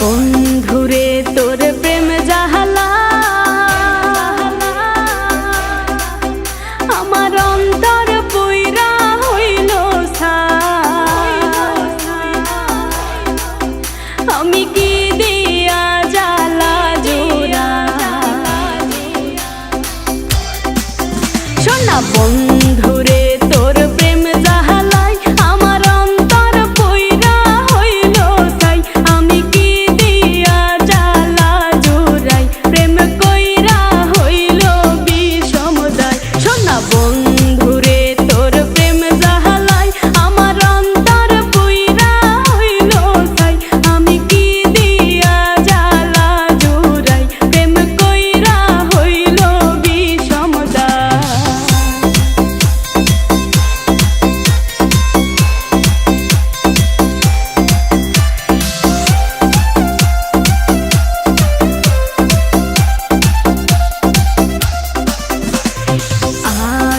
বন্ধুরে, তোর প্রেম জাহালা। আমার অন্তর পুইরা হইল আমি কি দিয়া জালা জোরা না বন্ধুরে